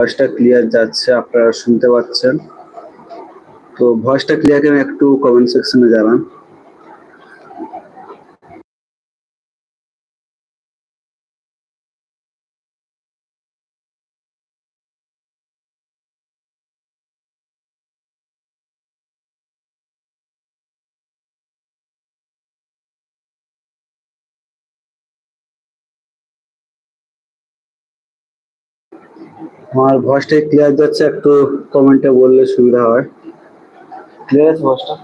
ভয়েসটা ক্লিয়ার যাচ্ছে আপনারা শুনতে পাচ্ছেন। তো ভয়েসটা ক্লিয়ার কেন একটু কমেন্ট সেকশনে জানান। আমার ভয়েসটা ক্লিয়ার যাচ্ছে, একটু কমেন্টে বললে সুবিধা হয়। ক্লিয়ার আছে ভয়েসটা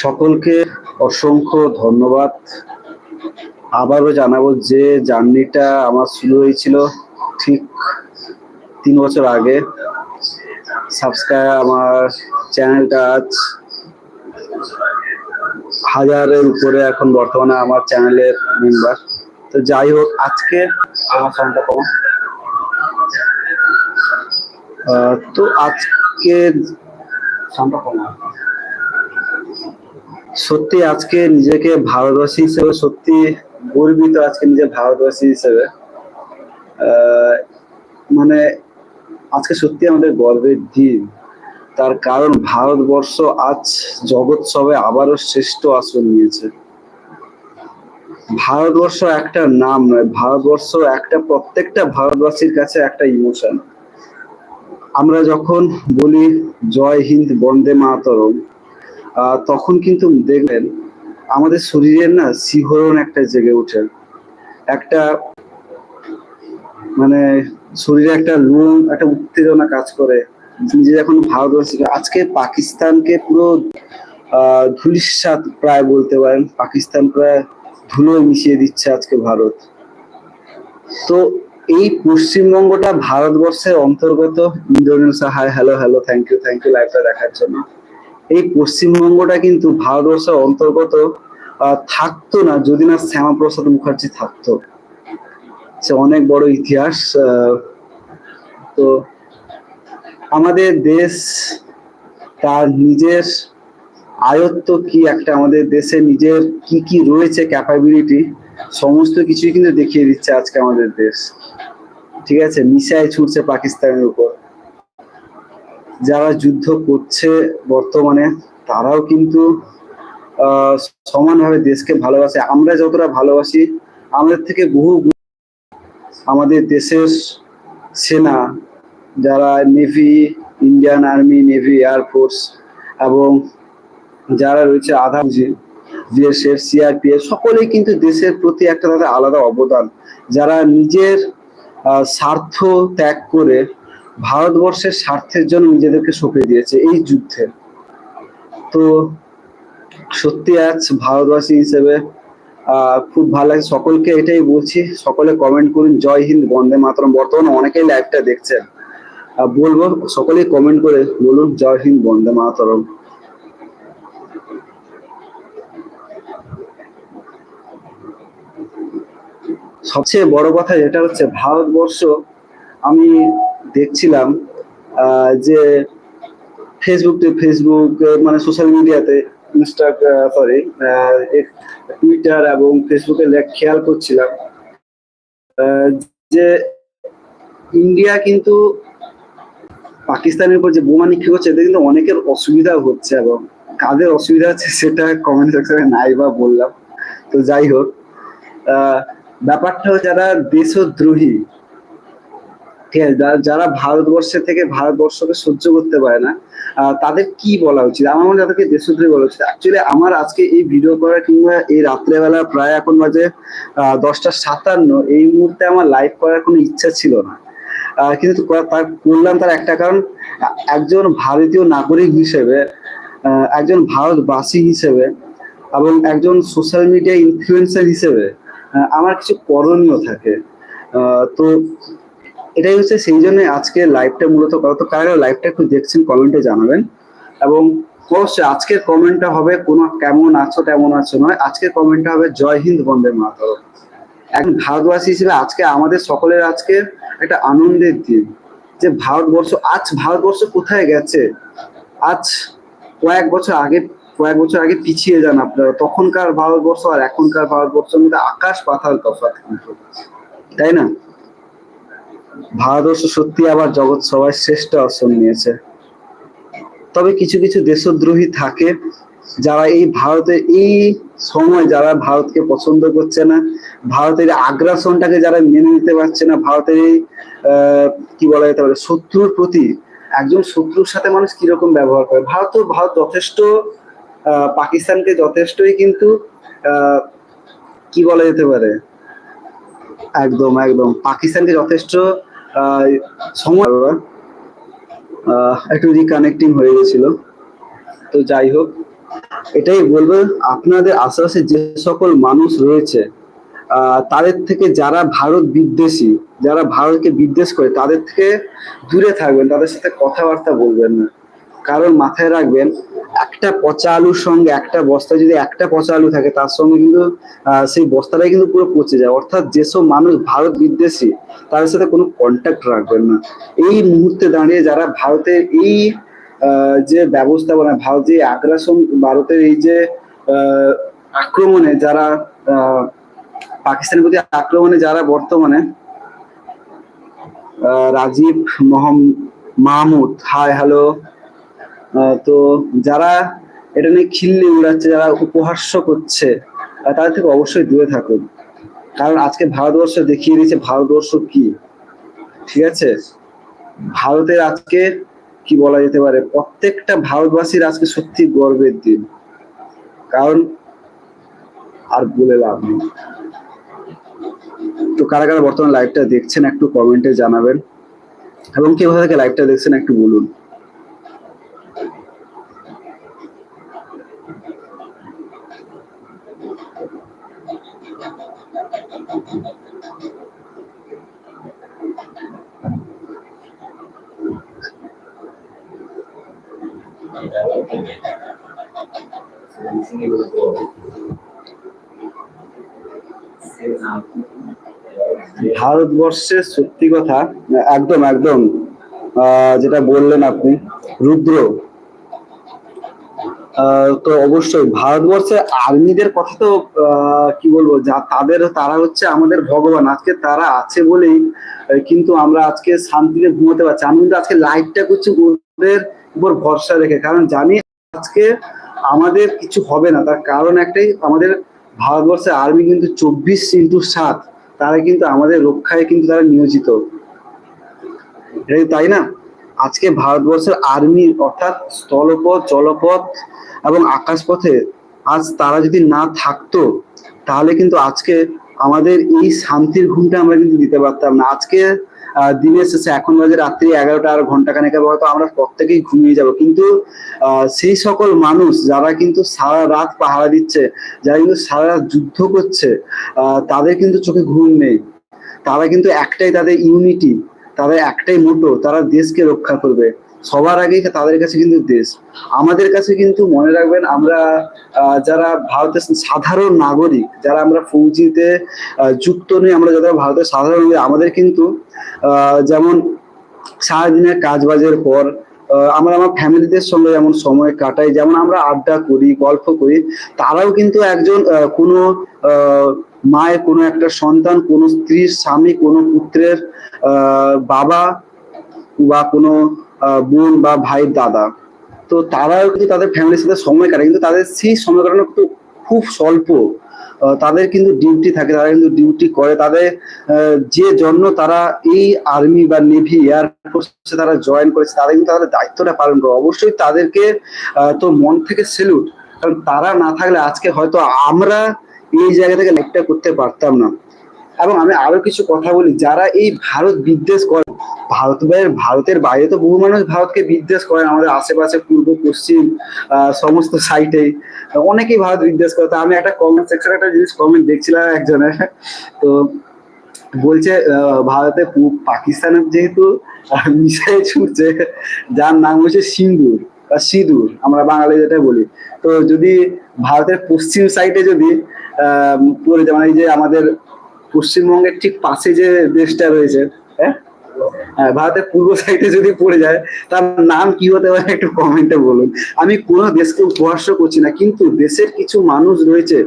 সকলকে অসংখ্য ধন্যবাদ। আবারও জানাব যে জার্নিটা আমার শুরু হয়েছিল ঠিক তিন বছর আগে। সাবস্ক্রাইব আমার চ্যানেলটা আজ হাজারের উপরে এখন বর্তমানে আমার চ্যানেলের মেম্বার তো যাই হোক, আজকে আমার সাউন্ডটা কম তো আজকে সত্যি আজকে নিজেকে ভারতবাসী হিসেবে, সত্যি গর্বিত আজকে নিজে ভারতবাসী হিসেবে। মানে আজকে সত্যি আমাদের গর্বের দিন। তার কারণ ভারতবর্ষ আজ জগৎসবে আবারও শ্রেষ্ঠ আসন নিয়েছে। ভারতবর্ষ একটা নাম নয়, ভারতবর্ষ একটা প্রত্যেকটা ভারতবাসীর কাছে একটা ইমোশন। আমরা যখন বলি জয় হিন্দ, বন্দে মাতরম তখন কিন্তু দেখবেন আমাদের শরীরের না শিহরণ একটা জেগে ওঠে। একটা মানে শরীরে একটা লোম একটা উত্তেজনা কাজ করে। নিজে এখন ভারতবর্ষ আজকে পাকিস্তানকে পুরো ধুলিস্বাদ প্রায় বলতে পারেন, পাকিস্তান প্রায় ধুলোয় মিশিয়ে দিচ্ছে আজকে ভারত। তো এই পশ্চিমবঙ্গটা ভারতবর্ষের অন্তর্গত, Indranil hi hello hello thank you thank you লাইভটা দেখার জন্য। এই পশ্চিমবঙ্গটা কিন্তু ভারতবর্ষের অন্তর্গত থাকতো না, যদি না শ্যামাপ্রসাদ মুখার্জি থাকতো। সে অনেক বড় ইতিহাস তো আমাদের দেশ তার নিজের আয়ত্ত কি একটা আমাদের দেশে নিজের কি কি রয়েছে ক্যাপাবিলিটি সমস্ত কিছুই কিন্তু দেখিয়ে দিচ্ছে আজকে আমাদের দেশ। ঠিক আছে? মিসাইল ছুটছে পাকিস্তানের উপর। যারা যুদ্ধ করছে বর্তমানে, তারাও কিন্তু সমানভাবে দেশকে ভালোবাসে। আমরা যতটা ভালোবাসি, আমাদের থেকে বহু আমাদের দেশের সেনা যারা navy Indian army navy air force এবং যারা রয়েছে আধা বিএসএফ সিআরপিএফ সকলেই কিন্তু দেশের প্রতি একটা তাদের আলাদা অবদান। যারা নিজের স্বার্থ ত্যাগ করে ভারতবর্ষের স্বার্থের জন্য নিজেদেরকে সঁপে দিয়েছে এই যুদ্ধে। তো সত্যি আজ ভারতবাসী হিসেবে খুব ভালো লাগে সকলকে এটাই বলছি, সকলে কমেন্ট করুন। জয় হিন্দ, বন্দে মাতরম। বর্তমানে অনেকেই লাইভটা দেখছেন। বলব, সকলেই কমেন্ট করে বলুন, জয় হিন্দ, বন্দে মাতরম। সবচেয়ে বড় কথা যেটা হচ্ছে, ভারতবর্ষ, আমি দেখছিলাম যে ফেসবুক ফেসবুক মানে সোশ্যাল মিডিয়াতে ইনস্টা সরি টুইটার এবং ফেসবুকে খেয়াল করছিলাম যে ইন্ডিয়া কিন্তু পাকিস্তানের উপর যে বোমা নিক্ষেপ করছে, এতে কিন্তু অনেকের অসুবিধা হচ্ছে এবং কাদের অসুবিধা হচ্ছে সেটা কমেন্ট সেকশনে নাই বা বললাম। তো যাই হোক ব্যাপারটা যারা দেশদ্রোহী, ঠিক আছে যারা- ভারতবর্ষে থেকে ভারতবর্ষকে সহ্য করতে পারে না তাদের কি বলা উচিত? আমার মনে তাদেরকে দেশদ্রোহী বলা উচিত। অ্যাকচুয়ালি আমার আজকে এই ভিডিও করা কিংবা এই রাত্রেবেলা প্রায় এখন বাজে দশটা সাতান্ন, এই মুহূর্তে আমার লাইভ করার কোনো ইচ্ছা ছিল না। কিন্তু তার করলাম তার একটা কারণ, একজন ভারতীয় নাগরিক হিসেবে একজন ভারতবাসী হিসেবে এবং একজন সোশ্যাল মিডিয়া ইনফ্লুয়েন্সার হিসেবে আমার কিছু করণীয় থাকে। তো এটাই হচ্ছে সেই জন্য আজকে লাইভটা মূলত করা। তো কারা লাইভটা একটু দেখছেন কমেন্টে জানাবেন। এবং অবশ্যই আজকের কমেন্টটা হবে কোনো কেমন আছো, তেমন আছো নয়। আজকের কমেন্টটা হবে জয় হিন্দ বন্দে মাতরম। একজন ভারতবাসী হিসেবে আজকে আমাদের সকলের আজকে একটা আনন্দের দিন। যে ভারতবর্ষ, আজ ভারতবর্ষ কোথায় গেছে? আজ কয়েক বছর আগে, কয়েক বছর আগে পিছিয়ে যান আপনারা। তখনকার ভারতবর্ষ আর এখনকার ভারতবর্ষের মধ্যে আকাশ পাতাল তফাৎ কিন্তু। তাই না? ভারতবর্ষ সত্যি আবার জগৎ সবাই শ্রেষ্ঠ আসন নিয়েছে। তবে কিছু কিছু দেশদ্রোহী থাকে যারা এই ভারতের এই সময় যারা ভারতকে পছন্দ করছে না, ভারতের আগ্রাসনটাকে যারা মেনে নিতে পারছে না, ভারতের কি বলা যেতে পারে, শত্রুর প্রতি একজন শত্রুর সাথে মানুষ কীরকম ব্যবহার করে? ভারত ভারত যথেষ্ট পাকিস্তানকে যথেষ্টই কিন্তু কি বলা যেতে পারে? একদম একদম। পাকিস্তানকে যথেষ্ট সময় একটু রিকানেক্টিং হয়ে গেছিল। তো যাই হোক এটাই বলব, আপনাদের আশেপাশে যে সকল মানুষ রয়েছে তাদের থেকে যারা ভারত বিদ্বেষী, যারা ভারতকে বিদ্বেষ করে, তাদের থেকে দূরে থাকবেন, তাদের সাথে কথাবার্তা বলবেন না। কারণ মাথায় রাখবেন, একটা পচা আলুর সঙ্গে একটা বস্তা যদি একটা পচা আলু থাকে, তার সঙ্গে কিন্তু সেই বস্তাটাই কিন্তু পুরো পচে যায়। অর্থাৎ যেসব মানুষ ভারত বিদ্বেষী, তাদের সাথে কোনো কন্ট্যাক্ট রাখবেন না। এই মুহূর্তে দাঁড়িয়ে যারা ভারতের এই যে ব্যবস্থাপনা ভারত যে আগ্রাসন ভারতের এই যে আক্রমণে যারা পাকিস্তানের প্রতি আক্রমণে যারা বর্তমানে রাজীব মহম মাহমুদ, হাই হ্যালো তো যারা এটা নিয়ে খিল্লি উড়াচ্ছে, যারা উপহাস্য করছে তাদের থেকে অবশ্যই দূরে থাকুন। কারণ আজকে ভারতবর্ষ দেখিয়ে দিয়েছে ভারতবর্ষ কি? ঠিক আছে? ভারতের আজকে কি বলা যেতে পারে? প্রত্যেকটা ভারতবাসীর আজকে সত্যি গর্বের দিন। কারণ আর বলে লাভ নেই। তো কারা কারা বর্তমানে লাইভটা দেখছেন একটু কমেন্টে জানাবেন। এবং কে কোথা থেকে লাইভটা দেখছেন একটু বলুন। ভারতবর্ষের সত্যি কথা, একদম একদম যেটা বললেন আপনি, রুদ্র। তো অবশ্যই ভারতবর্ষে আর্মিদের কথা তো কি বলব, যা তাদের, তারা হচ্ছে আমাদের ভগবান। আজকে তারা আছে বলেই, কিন্তু আমরা আজকে শান্তিতে ঘুমোতে পারছি আমি কিন্তু আজকে লাইভটা করছি ওদের উপর ভরসা রেখে, কারণ জানি আজকে আমাদের কিছু হবে না। তার কারণ একটাই, আমাদের ভারতবর্ষের আর্মি কিন্তু চব্বিশ ইন্টু সাত, তারা কিন্তু আমাদের রক্ষায় কিন্তু তারা নিয়োজিত। তাই না? আজকে ভারতবর্ষের আর্মি অর্থাৎ স্থলপথ, জলপথ এবং আকাশপথে আজ তারা যদি না থাকতো, তাহলে কিন্তু আজকে আমাদের এই শান্তির ঘুমটা আমরা কিন্তু দিতে পারতাম না। আজকে দিনের শেষে, এখন বাজে রাত্রি এগারোটা আর ঘণ্টা খানেকের হয়তো আমরা প্রত্যেকেই ঘুমিয়ে যাব। কিন্তু সেই সকল মানুষ যারা কিন্তু সারা রাত পাহারা দিচ্ছে, যারা কিন্তু সারা রাত যুদ্ধ করছে তাদের কিন্তু চোখে ঘুম নেই। তারা কিন্তু একটাই তাদের ইউনিটি তাদের একটাই মোটো তারা দেশকে রক্ষা করবে। সবার আগে তাদের কাছে কিন্তু দেশ। আমাদের কাছে কিন্তু মনে রাখবেন আমরা যারা ভারতের সাধারণ নাগরিক, যারা আমরা ফৌজিতে যুক্ত নেই, আমরা যারা ভারতের সাধারণ আমাদের কিন্তু যেমন সারাদিনের কাজ বাজের পর আমরা আমার ফ্যামিলিদের সঙ্গে যেমন সময় কাটাই, যেমন আমরা আড্ডা করি, গল্প করি, তারাও কিন্তু একজন কোনো মায়ের কোনো একটা সন্তান, কোনো স্ত্রীর স্বামী, কোনো পুত্রের বাবা বা কোনো বোন বা ভাইয়ের দাদা। তো তারাও কিন্তু তাদের ফ্যামিলির সাথে সময় কাটায়, কিন্তু তাদের সেই সময় কাটানো কিন্তু খুব স্বল্প। তাদের কিন্তু ডিউটি থাকে, তারা কিন্তু ডিউটি করে। তাদের যে জন্য তারা এই আর্মি বা নেভি এয়ারফোর্সে তারা জয়েন করেছে তারা কিন্তু তাদের দায়িত্বটা পালন করে। অবশ্যই তাদেরকে তো মন থেকে সেলুট কারণ তারা না থাকলে আজকে হয়তো আমরা এই জায়গা থেকে লাইভটা করতে পারতাম না। এবং আমি আরও কিছু কথা বলি, যারা এই ভারত বিদ্বেষ করে ভারত ভারতের বাইরে তো বহু মানুষ ভারতকে বিদ্বেষ করে, আমাদের আশেপাশে পূর্ব, পশ্চিম সমস্ত সাইটে অনেকেই ভারত বিদ্বেষ করে। তো আমি একটা কমেন্ট সেকশনে একটা জিনিস কমেন্ট দেখছিলাম একজনের, তো বলছে ভারতে পু- পাকিস্তানের যেহেতু মিসাইল ছুটছে, যার নাম হচ্ছে সিন্দুর বা সিঁদুর, আমরা বাঙালি যেটা বলি। তো যদি ভারতের পশ্চিম সাইডে যদি পড়ে মানে যে আমাদের পশ্চিমবঙ্গের ঠিক পাশে যে দেশটা রয়েছে হ্যাঁ? হ্যাঁ ভারতের পূর্ব সাইডে যদি পড়ে যায়, তার নাম কি হতে পারে একটু কমেন্টে বলুন। আমি কোনো দেশকে উপহাস্য করছি না, কিন্তু দেশের কিছু মানুষ রয়েছে,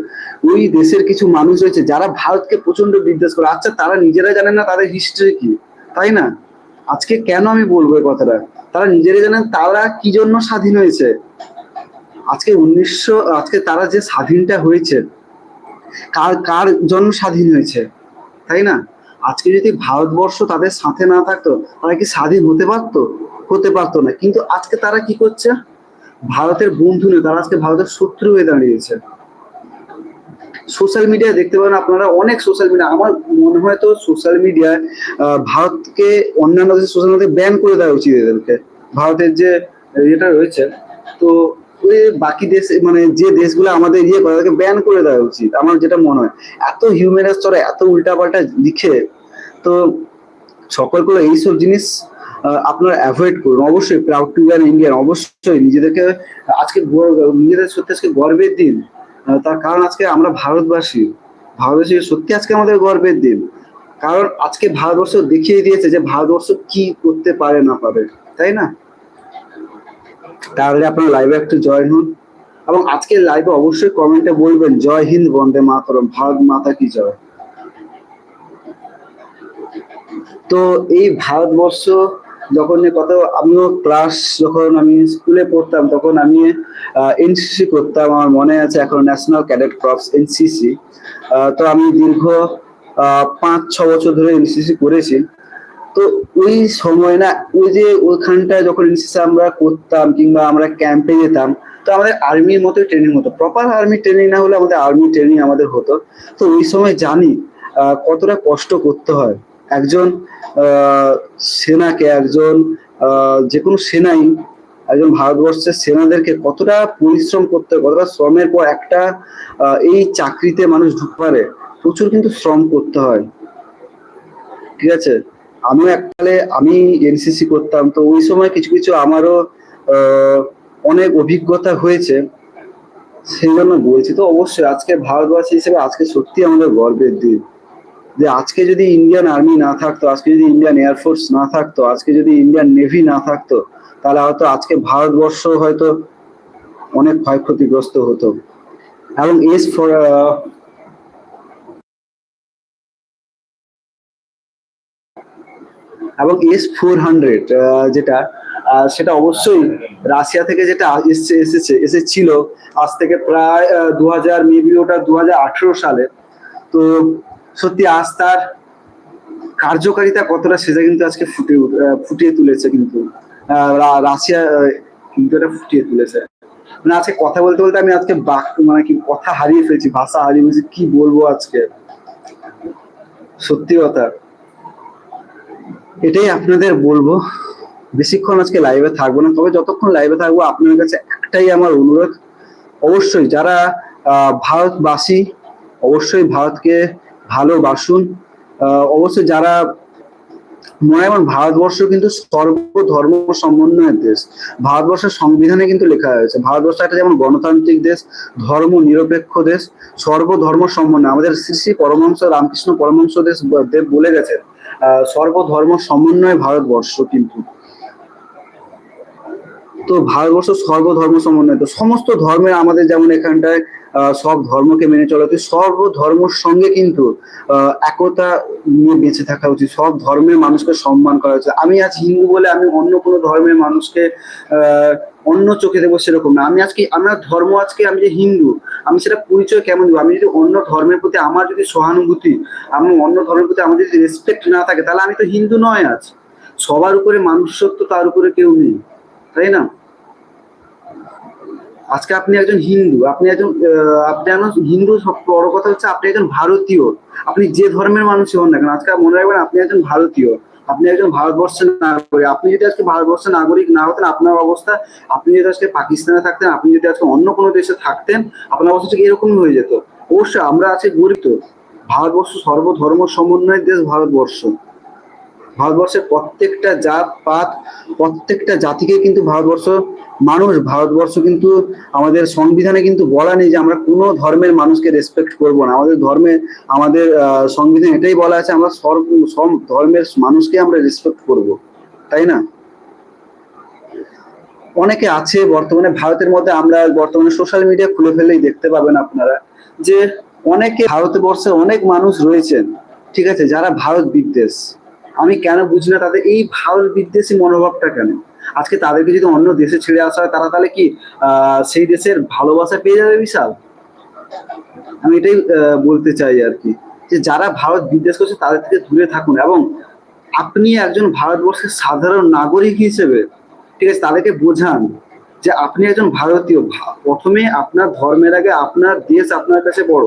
ওই দেশের কিছু মানুষ রয়েছে যারা ভারতকে প্রচণ্ড বিদ্বেষ করে। আচ্ছা তারা নিজেরা জানেন না তাদের হিস্ট্রি কি? তাই না? আজকে কেন আমি বলব এই কথাটা? তারা নিজেরাই জানেন, তারা কি জন্য স্বাধীন হয়েছে? আজকে উনিশশো, আজকে তারা যে স্বাধীনটা হয়েছে, কার কার জন্য স্বাধীন হয়েছে? তাই না? আজকে যদি ভারতবর্ষ তাদের সাথে না থাকতো, তারা কি স্বাধীন হতে পারতো? হতে পারতো না। কিন্তু আজকে তারা কি করছে? ভারতের বন্ধু নয়, তারা আজকে ভারতের শত্রু হয়ে দাঁড়িয়েছে। সোশ্যাল মিডিয়ায় দেখতে পারেন আপনারা, অনেক সোশ্যাল মিডিয়া, আমার মনে হয় তো সোশ্যাল মিডিয়ায় ভারতকে অন্যান্য দেশের সোশ্যাল মিডিয়া ব্যান করে দেওয়া উচিত এদেরকে। ভারতের যে এটা রয়েছে, তো ওই বাকি দেশ মানে যে দেশগুলো আমাদের ইয়ে করে তাদেরকে ব্যান করে দেওয়া উচিত, আমার যেটা মনে হয়। এত হিউম্যানাস চড়া এত উল্টাপাল্টা লিখে, তো সকলগুলো এইসব জিনিস আপনারা অ্যাভয়েড করুন। অবশ্যই প্রাউড টু বিয়ার ইন্ডিয়ান অবশ্যই নিজেদেরকে, আজকে নিজেদের সত্যি আজকে গর্বের দিন। তার কারণ আজকে আমরা ভারতবাসী। ভারতবাসী সত্যি আজকে আমাদের গর্বের দিন। কারণ আজকে ভারতবর্ষ দেখিয়ে দিয়েছে যে ভারতবর্ষ কি করতে পারে না পারে, তাই না? তাহলে আপনার লাইভে একটু জয়েন হন এবং আজকের লাইভে অবশ্যই কমেন্টে বলবেন, জয় হিন্দ, বন্দে মাতরম ভারত মাতা কি জয়? তো এই ভারতবর্ষ যখন কত আমিও ক্লাস যখন আমি স্কুলে পড়তাম, তখন আমি এনসিসি করতাম, আমার মনে আছে এখন ন্যাশনাল ক্যাডেট ক্রপস এনসিসি তো আমি দীর্ঘ পাঁচ ছ বছর ধরে এনসিসি করেছি। তো ওই সময় না, ওই যে ওইখানটায় যখন এনসিসি আমরা করতাম কিংবা আমরা ক্যাম্পে যেতাম, তো আমাদের আর্মির মতো ট্রেনিং হতো। প্রপার আর্মি ট্রেনিং না হলে আমাদের আর্মি ট্রেনিং আমাদের হতো। তো ওই সময় জানি কতটা কষ্ট করতে হয়। একজন সেনাকে, একজন যে কোনো সেনাই, একজন ভারতবর্ষের সেনাদেরকে কতটা পরিশ্রম করতে হয়, কতটা শ্রমের পর একটা এই চাকরিতে মানুষ ঢুকতে পারে, প্রচুর কিন্তু শ্রম করতে হয়। ঠিক আছে? আমিও এককালে আমি এনসিসি করতাম, তো ওই সময় কিছু কিছু আমারও অনেক অভিজ্ঞতা হয়েছে, সেই জন্য বলছি। তো অবশ্যই আজকে ভারতবাসী হিসেবে আজকে সত্যি আমাদের গর্বের দিন। যে আজকে যদি ইন্ডিয়ান আর্মি না থাকতো, আজকে যদি ইন্ডিয়ান এয়ারফোর্স না থাকতো, আজকে যদি ইন্ডিয়ান নেভি না থাকতো, তাহলে হয়তো আজকে ভারতবর্ষ হয়তো অনেক ক্ষয়ক্ষতিগ্রস্ত হতো। এবং এস ফর এবং এস ফোর হান্ড্রেড যেটা সেটা অবশ্যই রাশিয়া থেকে যেটা এসছে, এসেছে, এসেছিল আজ থেকে প্রায় দু হাজার মেবি ওটা দু হাজার আঠেরো সালে। তো সত্যি আজ তার কার্যকারিতা কতটা সেটা কিন্তু আজকে ফুটে ফুটিয়ে তুলেছে কিন্তু রাশিয়া কিন্তু এটা ফুটিয়ে তুলেছে। মানে আজকে কথা বলতে বলতে আমি আজকে বাক মানে কি কথা হারিয়ে ফেলছি, ভাষা হারিয়ে ফেলছি, কি বলব আজকে? সত্যি কথা। এটাই আপনাদের বলব। বেশিক্ষণ আজকে লাইভে থাকব না। তবে যতক্ষণ লাইভে থাকব, আপনাদের কাছে একটাই আমার অনুরোধ, অবশ্যই যারা ভারতবাসী, অবশ্যই ভারতকে ভালোবাসুন। অবশ্যই যারা মনে হয় ভারতবর্ষ কিন্তু সর্বধর্ম সমন্বয়ের দেশ। ভারতবর্ষের সংবিধানে কিন্তু লেখা হয়েছে, ভারতবর্ষ একটা যেমন গণতান্ত্রিক দেশ, ধর্ম নিরপেক্ষ দেশ, সর্বধর্ম সমন্বয়। আমাদের শ্রী শ্রী পরমহংস রামকৃষ্ণ পরমহংস দেশ দেব বলে গেছেন। সর্বধর্ম সমন্বয় ভারতবর্ষ কিন্তু। তো ভারতবর্ষ সর্বধর্ম সমন্বয় তো সমস্ত ধর্মের আমাদের যেমন এখানটায় সব ধর্মকে মেনে চলা উচিত। সর্ব ধর্মের সঙ্গে কিন্তু একতা নিয়ে বেঁচে থাকা উচিত। সব ধর্মের মানুষকে সম্মান করা উচিত। আমি আজ হিন্দু বলে আমি অন্য কোনো ধর্মের মানুষকে অন্য চোখে দেবো সেরকম না। আমি আজকে, আমার ধর্ম আজকে আমি যে হিন্দু, আমি সেটা পরিচয় কেমন দেবো? আমি যদি অন্য ধর্মের প্রতি আমার যদি সহানুভূতি, আমি অন্য ধর্মের প্রতি আমার যদি রেসপেক্ট না থাকে, তাহলে আমি তো হিন্দু নয় আজ। সবার উপরে মানুষত্ব তার উপরে কেউ নেই। তাই না? আজকে আপনি একজন হিন্দু, আপনি একজন আপনি একজন হিন্দু সব বড় কথা হচ্ছে আপনি একজন ভারতীয়। আপনি যে ধর্মের মানুষই হন না কেন, আজকে মনে রাখবেন আপনি একজন ভারতীয়, আপনি একজন ভারতবর্ষের নাগরিক। আপনি যদি আজকে ভারতবর্ষের নাগরিক না হতেন, আপনার অবস্থা, আপনি যদি আজকে পাকিস্তানে থাকতেন, আপনি যদি আজকে অন্য কোনো দেশে থাকতেন, আপনার অবস্থা ঠিক এরকমই হয়ে যেত। অবশ্যই আমরা আছি গরিব ভারতবর্ষ সর্বধর্ম সমন্বয়ের দেশ ভারতবর্ষ। ভারতবর্ষের প্রত্যেকটা জাত, পাত, প্রত্যেকটা জাতিকে কিন্তু ভারতবর্ষ, মানুষ, ভারতবর্ষ কিন্তু আমাদের সংবিধানে কিন্তু বলা নেই যে আমরা কোনো ধর্মের মানুষকে রেসপেক্ট করব না। আমাদের ধর্মে, আমাদের সংবিধান এটাই বলা আছে, আমরা সর্ব সব ধর্মের মানুষকে আমরা রেসপেক্ট করব। তাই না? অনেকে আছে বর্তমানে, ভারতের মধ্যে আমরা বর্তমানে সোশ্যাল মিডিয়া খুলে ফেলেই দেখতে পাবেন আপনারা যে অনেকে ভারতবর্ষে অনেক মানুষ রয়েছেন, ঠিক আছে, যারা ভারত বিদ্বেষ। আমি কেন বুঝি না তাদের এই ভারত বিদ্বেষী মনোভাবটা কেন? আজকে তাদেরকে যদি অন্য দেশে ছেড়ে আসা হয়, তারা তাহলে কি সেই দেশের ভালোবাসা পেয়ে যাবে বিশাল? আমি এটাই বলতে চাই আর কি, যে যারা ভারত বিদ্বেষ করছে তাদের থেকে দূরে থাকুন এবং আপনি একজন ভারতবর্ষের সাধারণ নাগরিক হিসেবে, ঠিক আছে, তাদেরকে বোঝান যে আপনি একজন ভারতীয়। প্রথমে আপনার ধর্মের আগে আপনার দেশ আপনার কাছে বড়,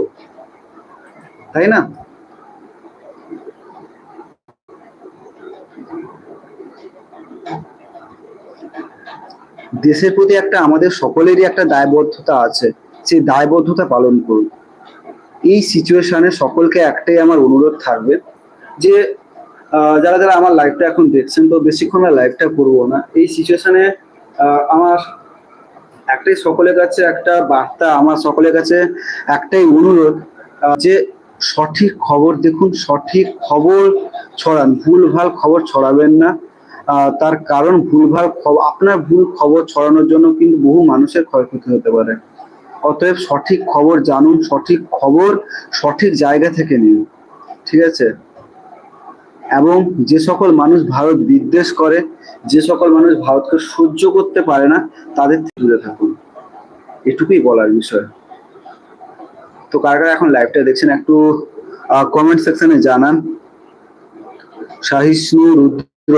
তাই না? দেশের প্রতি একটা আমাদের সকলেরই একটা দায়বদ্ধতা আছে, সেই দায়বদ্ধতা পালন করুন। এই সিচুয়েশনে সকলকে একটাই আমার অনুরোধ থাকবে যে যারা যারা আমার লাইফটা এখন দেখছেন তো বেশিক্ষণ আর লাইফটা করব না। এই সিচুয়েশনে আমার একটাই সকলের কাছে একটা বার্তা, আমার সকলের কাছে একটাই অনুরোধ যে সঠিক খবর দেখুন, সঠিক খবর ছড়ান। ভুলভাল খবর ছড়াবেন না। তার কারণ ভুলভাল আপনার ভুল খবর ছড়ানোর জন্য কিন্তু বহু মানুষের ক্ষয়ক্ষতি হতে পারে। অতএব সঠিক খবর জানুন, সঠিক খবর সঠিক জায়গা থেকে নিন, ঠিক আছে? এবং যে সকল মানুষ ভারত বিদ্বেষ করে, যে সকল মানুষ ভারতকে সহ্য করতে পারে না, তাদের থেকে দূরে থাকুন। এটুকুই বলার বিষয়। তো কারা কারা এখন লাইভটা দেখছেন একটু কমেন্ট সেকশনে জানান। Sahishnu Rudra.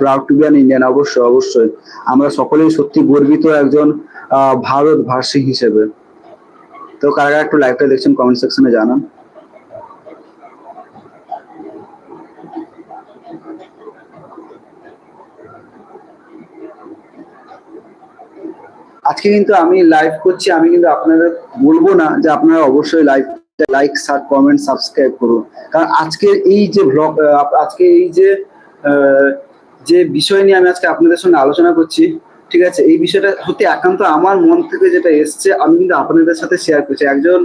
Proud to be an Indian অবশ্যই অবশ্যই। আমরা সকলেই সত্যি গর্বিত একজন ভারতভাষী হিসেবে। তো কারা একটু লাইভটা দেখছেন কমেন্ট সেকশনে জানান। আজকে কিন্তু আমি লাইভ করছি, আমি কিন্তু আপনাদের বলব না যে আপনারা অবশ্যই live like sub comment subscribe করুন। কারণ আজকের এই যে ব্লগ আজকে এই যে যে বিষয় নিয়ে আমি আজকে আপনাদের সঙ্গে আলোচনা করছি, ঠিক আছে? এই বিষয়টা সত্যি একান্ত আমার মন থেকে যেটা এসছে, আমি কিন্তু আপনাদের সাথে শেয়ার করছি। একজন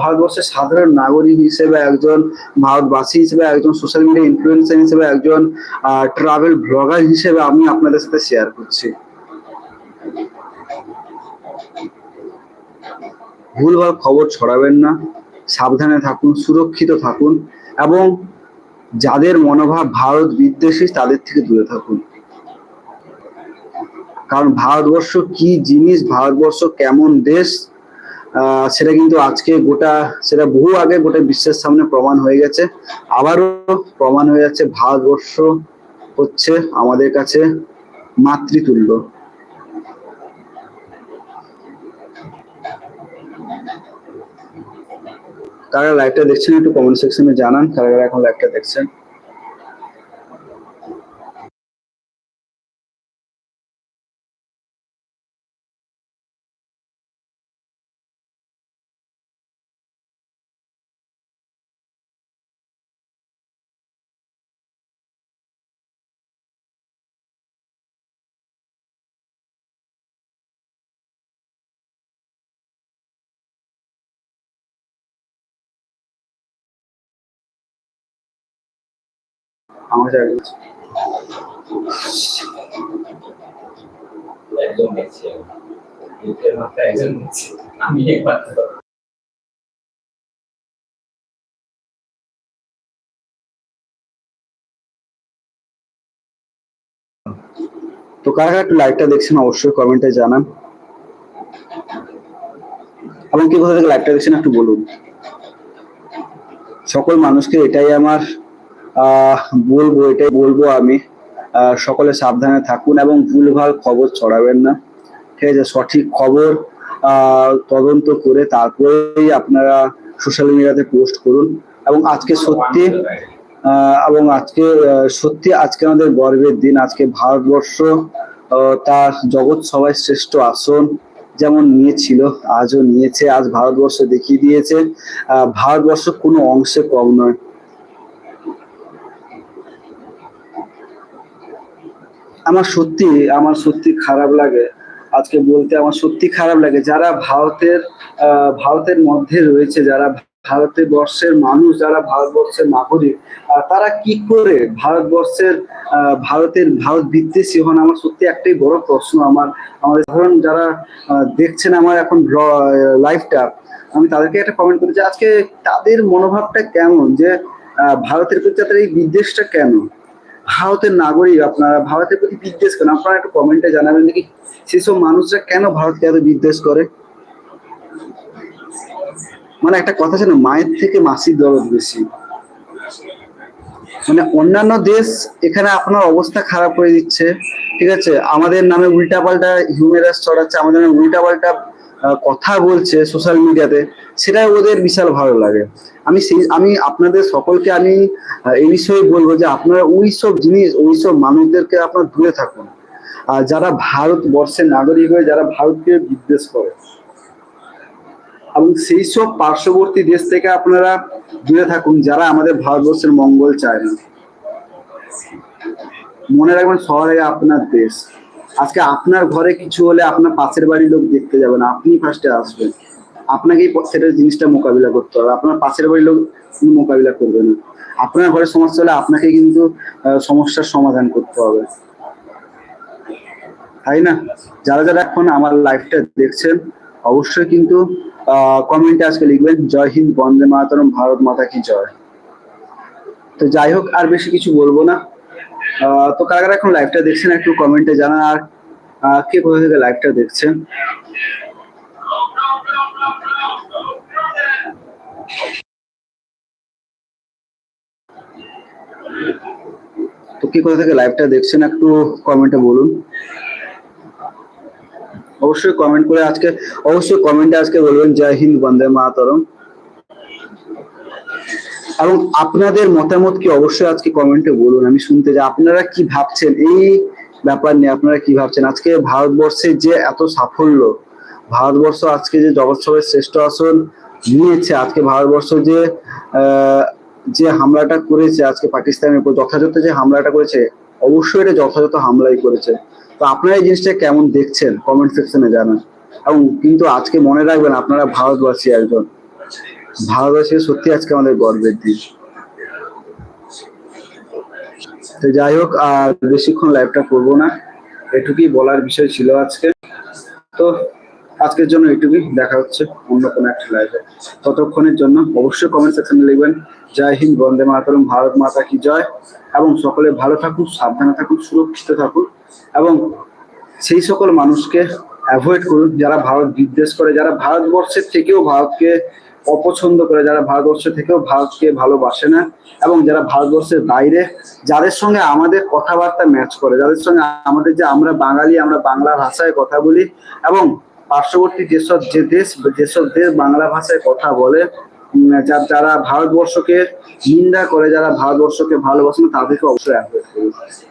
ভারতবর্ষের সাধারণ নাগরিক হিসেবে, একজন ভারতবাসী হিসেবে, একজন সোশ্যাল মিডিয়া ইনফ্লুয়েন্সার হিসেবে, একজন ট্রাভেল ব্লগার হিসেবে আমি আপনাদের সাথে শেয়ার করছি। ভুলভাল খবর ছড়াবেন না, সাবধানে থাকুন, সুরক্ষিত থাকুন, এবং যাদের মনোভাব ভারত বিদ্বেষী, তাদের থেকে দূরে থাকুন। কারণ ভারতবর্ষ কি জিনিস, ভারতবর্ষ কেমন দেশ সেটা কিন্তু আজকে গোটা, সেটা বহু আগে গোটা বিশ্বের সামনে প্রমাণ হয়ে গেছে। আবারও প্রমাণ হয়ে যাচ্ছে, ভারতবর্ষ হচ্ছে আমাদের কাছে মাতৃতুল্য। কারা লাইভটা দেখছেন একটু কমেন্ট সেকশনে জানান কারা কারা এখন লাইভটা দেখছেন। আমার জায়গা আমি তো কারা কারা একটু লাইভটা দেখছেন অবশ্যই কমেন্টে জানান। এবং কি কোথা থেকে লাইভটা দেখছেন একটু বলুন। সকল মানুষকে এটাই আমার বলব, এটাই বলব আমি। সকলে সাবধানে থাকুন এবং ভুলভাল খবর ছড়াবেন না। ঠিক আছে, সঠিক খবর তদন্ত করে তারপরেই আপনারা সোশ্যাল মিডিয়াতে পোস্ট করুন। এবং আজকে সত্যি এবং আজকে সত্যি আজকে আমাদের গর্বের দিন। আজকে ভারতবর্ষ তার জগৎ সবাই শ্রেষ্ঠ আসন যেমন নিয়েছিল, আজও নিয়েছে, আজ ভারতবর্ষ দেখিয়ে দিয়েছে। ভারতবর্ষ কোনো অংশে কম নয়। আমার সত্যি আমার সত্যি খারাপ লাগে। আজকে বলতে আমার সত্যি খারাপ লাগে। যারা ভারতের ভারতের মধ্যে রয়েছে, যারা ভারতের বর্ষের মানুষ, যারা ভারতবর্ষের নাগরিক তারা কি করে ভারতবর্ষের ভারতের, ভারত বিদ্বেষী হন? আমার সত্যি একটাই বড় প্রশ্ন। আমার, আমাদের ধরুন যারা দেখছেন আমার এখন লাইফটা আমি তাদেরকে একটা কমেন্ট করি যে, আজকে তাদের মনোভাবটা কেমন? যে ভারতের প্রতি তাদের এই বিদ্বেষটা কেন? ভারতের নাগরিক আপনারা ভারতের প্রতি বিদ্বেষ করেন আপনারা একটু কমেন্টে জানাবেন দেখি সেসব মানুষরা কেন ভারতকে এত বিদ্বেষ করে? মানে একটা কথা না মায়ের থেকে মাসির দরদ বেশি। মানে অন্যান্য দেশ এখানে আপনার অবস্থা খারাপ করে দিচ্ছে ঠিক আছে? আমাদের নামে উল্টাপাল্টা হিউমেরাস ছড়াচ্ছে আমাদের নামে উল্টাপাল্টা আহ, কথা বলছে সোশ্যাল মিডিয়াতে সেটাই ওদের বিশাল ভালো লাগে। আমি সেই, আমি আপনাদের সকলকে আমি এই বিষয়ে বলব যে আপনারা ওই সব জিনিস, ওই সব মানুষদেরকে আপনারা দূরে থাকুন। আর যারা ভারতবর্ষের নাগরিক হয়ে, যারা ভারতকে বিদ্বেষ করে, এবং সেই সব পার্শ্ববর্তী দেশ থেকে আপনারা দূরে থাকুন, যারা আমাদের ভারতবর্ষের মঙ্গল চায় না। মনে রাখবেন, শহরে আপনার দেশ। আজকে আপনার ঘরে কিছু হলে আপনার পাশের বাড়ির লোক দেখতে যাবে না, আপনি ফার্স্টে আসবেন। আপনাকেই সেটা জিনিসটা মোকাবিলা করতে হবে। আপনার পাশের বাড়ির লোক মোকাবিলা করবে না। আপনার ঘরে সমস্যা হলে আপনাকে কিন্তু সমস্যার সমাধান করতে হবে। তাই না? যারা যারা এখন আমার লাইফটা দেখছেন, অবশ্যই কিন্তু কমেন্টে আজকে লিখবেন, জয় হিন্দ, বন্দে মাতরম, ভারত মাতা কি জয়? তো যাই হোক, আর বেশি কিছু বলব না। তো কারা এখন লাইভটা দেখছেন একটু কমেন্টে জানান, আর কে কোথা থেকে লাইভটা দেখছেন? তো কে কোথা থেকে লাইভটা দেখছেন একটু কমেন্টে বলুন। অবশ্যই কমেন্ট করে আজকে, অবশ্যই কমেন্টে আজকে বলবেন, জয় হিন্দ, বন্দে মাতরম। এবং আপনাদের মতামত কি? অবশ্যই আজকে কমেন্টে বলুন। আমি শুনতে চাই, আপনারা কি ভাবছেন? এই ব্যাপার নিয়ে আপনারা কি ভাবছেন? আজকে ভারতবর্ষের যে এত সাফল্য, ভারতবর্ষ আজকে যে জগৎসবের শ্রেষ্ঠ আসন নিয়েছে, আজকে ভারতবর্ষ যে যে হামলাটা করেছে আজকে পাকিস্তানের উপর, যথাযথ যে হামলাটা করেছে, অবশ্যই এটা যথাযথ হামলাই করেছে। তো আপনারা এই জিনিসটা কেমন দেখছেন? কমেন্ট সেকশনে জানান। এবং কিন্তু আজকে মনে রাখবেন, আপনারা ভারতবাসী একজন। ভারতবাসী সত্যি আজকে আমাদের গর্বের দিন। তো যাই হোক, আর বেশিক্ষণ লাইভটা করব না। এটুকুই বলার বিষয় ছিল আজকে। তো আজকের জন্য এটুকুই। দেখা হচ্ছে অন্য কোনো একটা লাইভে ততক্ষণের জন্য অবশ্যই কমেন্ট সেকশনে লিখবেন, জয় হিন্দ, বন্দে মাতরম, ভারত মাতা কি জয়? এবং সকলে ভালো থাকুন, সাবধানে থাকুন, সুরক্ষিত থাকুন। এবং সেই সকল মানুষকে অ্যাভয়েড করুন, যারা ভারত বিদ্বেষ করে, যারা ভারতবর্ষের থেকেও ভারতকে অপছন্দ করে যারা ভারতবর্ষ থেকেও ভারতকে ভালোবাসে না, এবং যারা ভারতবর্ষের বাইরে, যাদের সঙ্গে আমাদের কথাবার্তা ম্যাচ করে, যাদের সঙ্গে আমাদের যে আমরা বাঙালি, আমরা বাংলা ভাষায় কথা বলি, এবং পার্শ্ববর্তী যেসব যে দেশ, যেসব দেশ বাংলা ভাষায় কথা বলে যারা ভারতবর্ষকে নিন্দা করে, যারা ভারতবর্ষকে ভালোবাসে না, তাদেরকে অবশ্যই অ্যাভয়েড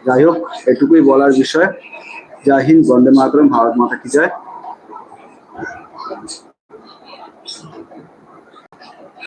যাই হোক, এটুকুই বলার বিষয়। জয় হিন্দ, বন্দে মাতরম, ভারত মাতা কি জয়।